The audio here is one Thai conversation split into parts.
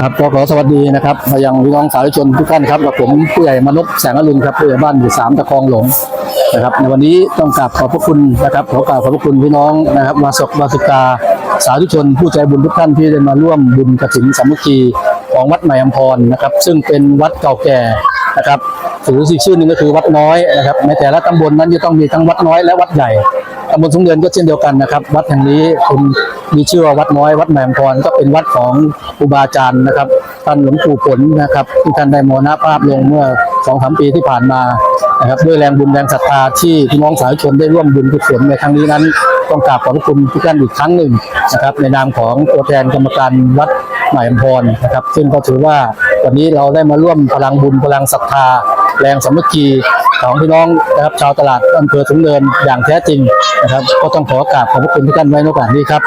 ครับก็ขอสวัสดีนะครับมายังพี่น้องสาธุชนทุกท่านครับกับผมผู้ใหญ่มนุษย์แสงอรุณครับผู้ใหญ่บ้านอยู่สามตะคองหลงนะครับในวันนี้ต้องกราบขอบพระคุณนะครับขอกราบขอบพระคุณพี่น้องนะครับวาสกวาสิกาสาธุชน ผู้ใจบุญทุกท่านที่ได้มาร่วมบุญกฐินสามัคคีของวัดใหม่อัมพรนะครับ ซึ่งเป็นวัดเก่าแก่นะครับถืออีชื่อหนึ่งก็คือวัดน้อยนะครับในแต่ละตำบลนั้นจะต้องมีทั้งวัดน้อยและวัดใหญ่ ตำบลสงเดือนก็เช่นเดียวกันนะครับ วัดแห่งนี้คุณมีชื่อว่าวัดน้อย วัดแหมมพรก็เป็นวัดของครูบาจารย์นะครับท่านหลวงปู่ผลนะครับที่ท่านได้มรณภาพลงเมื่อสองสามปีที่ผ่านมานะครับด้วยแรงบุญแรงศรัทธาที่พี่น้องสาธุชนได้ร่วมบุญกุศลในครั้งนี้นั้นต้องกราบขอบคุณทุกท่านอีกครั้งหนึ่งนะครับในนามของตัวแทนกรรมการวัดใหม่อมพรนะครับซึ่งก็ถือว่าวันนี้เราได้มาร่วมพลังบุญพลังศรัทธา แรงสามัคคีของพี่น้องนะครับชาวตลาดอำเภอสูงเนินอย่างแท้จริงนะครับ ก็ต้องขอกราบขอบพระคุณทุกท่านไว้ในโอกาสนี้ครับ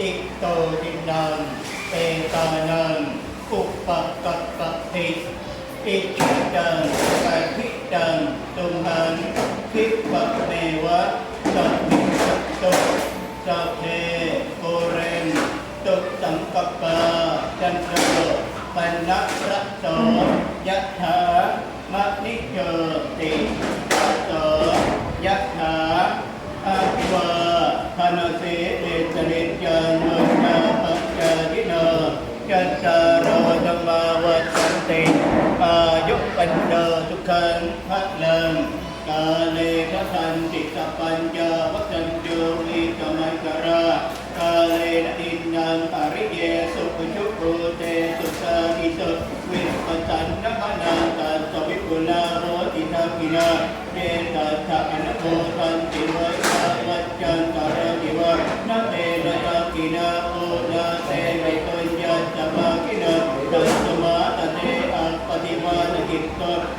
อิโตตินังเอตานังอุปกัปปะติอิจิตัง ปะทิตังตุมหังคิปะเมวะสัพพิสัตโตสัพเพปุเรนตุสังกปาจันโตปันนะระโสยะถามะนิโยติระโสยะถาอาภิวาทนาเสเดชเนจานุนาปัจจายินาจัตตารโอธรรมาวัฏันติอายุปันเดทุกขังพระลังกาเลทะทันติสัพพัญญาวัจันโยวิกมังกรากาเลนอินยังปริเยสุปชุโกเตสุสานิสุวิปัสสันนมนาตัสสวิปุลาโรติทักินาเจตัสสะอนุโมทันติวัยาวัจจันตารติวะนะเตระ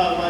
about what